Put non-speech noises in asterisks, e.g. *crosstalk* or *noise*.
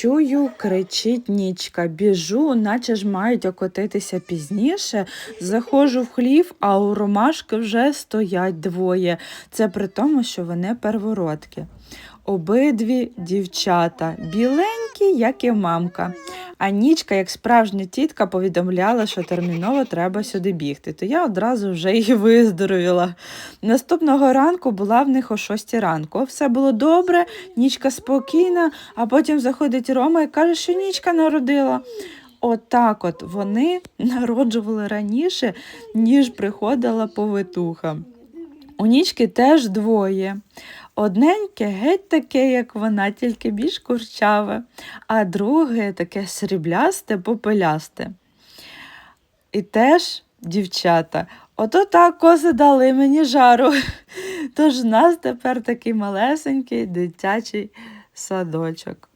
Чую, кричить нічка, біжу, наче ж мають окотитися пізніше. Заходжу в хлів, а у ромашки вже стоять двоє. Це при тому, що вони первородки. Обидві дівчата, біленькі, як і мамка. А нічка, як справжня тітка, повідомляла, що терміново треба сюди бігти. То я одразу вже і виздоровіла. Наступного ранку була в них о 6 ранку. Все було добре, нічка спокійна, а потім заходить Рома і каже, що нічка народила. Отак от вони *laughs* народжували раніше, ніж приходила повитуха. У нічки теж двоє. Одненьке геть таке, як вона, тільки більш курчаве, а друге таке сріблясте, попелясте. І теж дівчата. Ото так кози дали мені жару. *laughs* Тож в нас тепер такий малесенький дитячий садочок.